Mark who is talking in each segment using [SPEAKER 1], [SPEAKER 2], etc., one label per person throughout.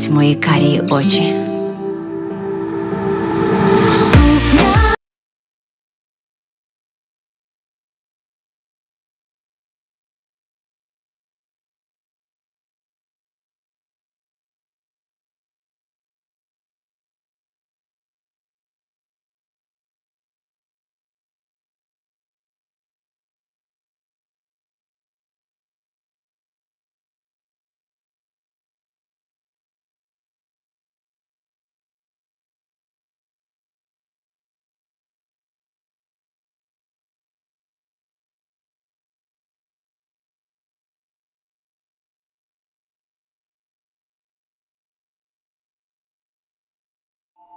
[SPEAKER 1] дивись в мої карії очі.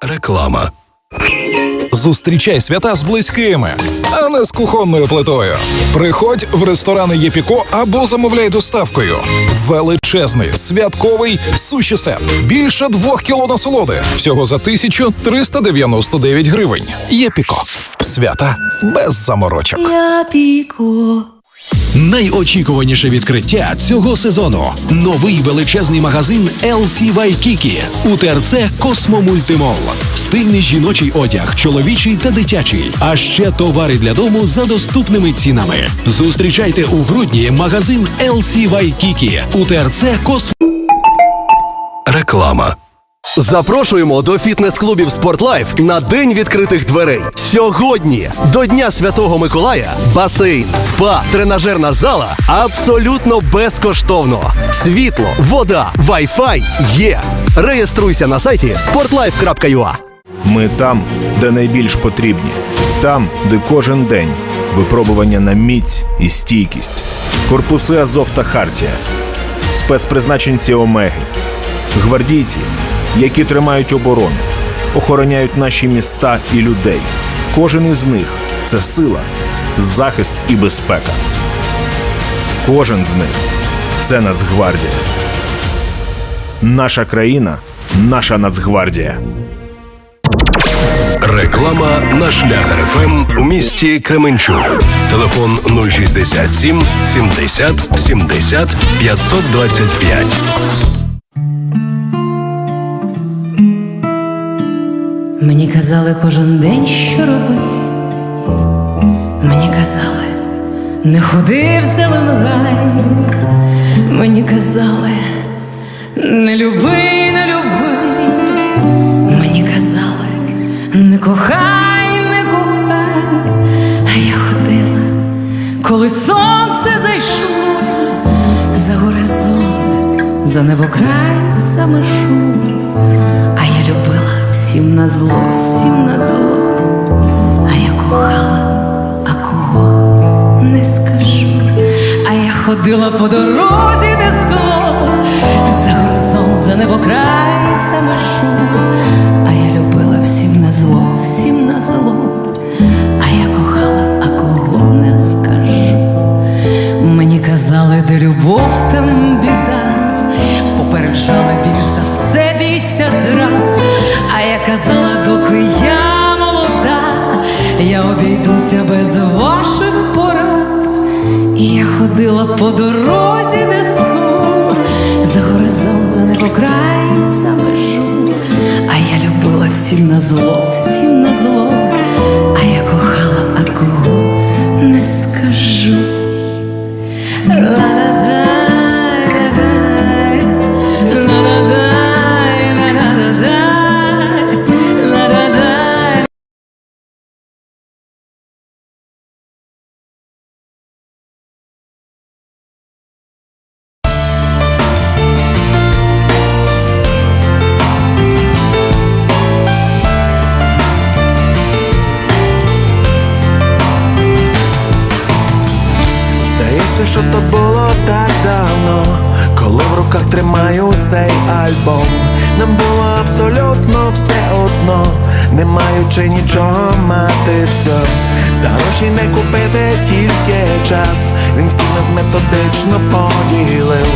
[SPEAKER 2] Реклама. Зустрічай свята з близькими, а не з кухонною плитою. Приходь в ресторани Єпіко або замовляй доставкою. Величезний святковий суші сет. Більше двох кіло насолоди. Всього за 1399 гривень. Єпіко. Свята без заморочок.
[SPEAKER 1] Я піку.
[SPEAKER 3] Найочікуваніше відкриття цього сезону новий величезний магазин LC Waikiki у ТРЦ Космомультимол. Стильний жіночий одяг, чоловічий та дитячий, а ще товари для дому за доступними цінами. Зустрічайте у грудні магазин LC Waikiki у ТРЦ Космо.
[SPEAKER 2] Реклама.
[SPEAKER 4] Запрошуємо до фітнес-клубів Спортлайф на день відкритих дверей. Сьогодні до Дня Святого Миколая басейн, спа, тренажерна зала абсолютно безкоштовно. Світло, вода, вай-фай є. Реєструйся на сайті sportlife.ua
[SPEAKER 5] Ми там, де найбільш потрібні, там, де кожен день випробування на міць і стійкість, корпуси Азов та Хартія, спецпризначенці Омеги, гвардійці, які тримають оборону, охороняють наші міста і людей. Кожен із них це сила, захист і безпека. Кожен з них це Нацгвардія. Наша країна, наша Нацгвардія.
[SPEAKER 2] Реклама на шлягер ФМ у місті Кременчук. Телефон 067 70 70 525.
[SPEAKER 6] Мені казали кожен день, що робить. Мені казали, не ходи в зелену. Мені казали, не люби, не люби. Мені казали, не кохай, не кохай. А я ходила, коли сонце зайшло за горизонт, за небокрай, за межу. Зло, всім на зло, а я кохала, а кого не скажу. А я ходила по дорозі, де скло, за горизонт, за небокрай, за межу. А я любила всім на зло, ходила по дорозі, не сход, за горизонт, за небокрай, за межу. А я любила всім на зло, всім на зло, а я кохала, а кого не скажу.
[SPEAKER 7] Було все одно, не маючи нічого мати все. За гроші не купити тільки час. Він всі нас методично поділив.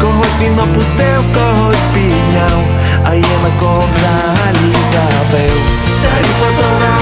[SPEAKER 7] Когось він опустив, когось підняв, а є на кого взагалі забив. Старі фотографії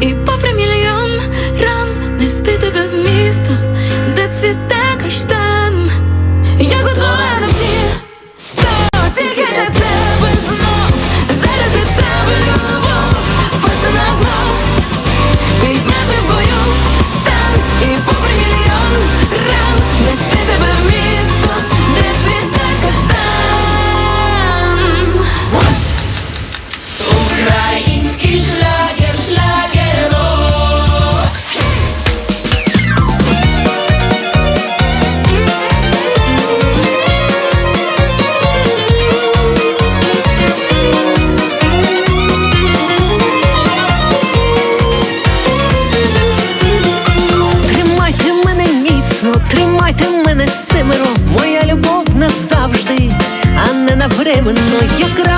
[SPEAKER 8] и по Воно якраз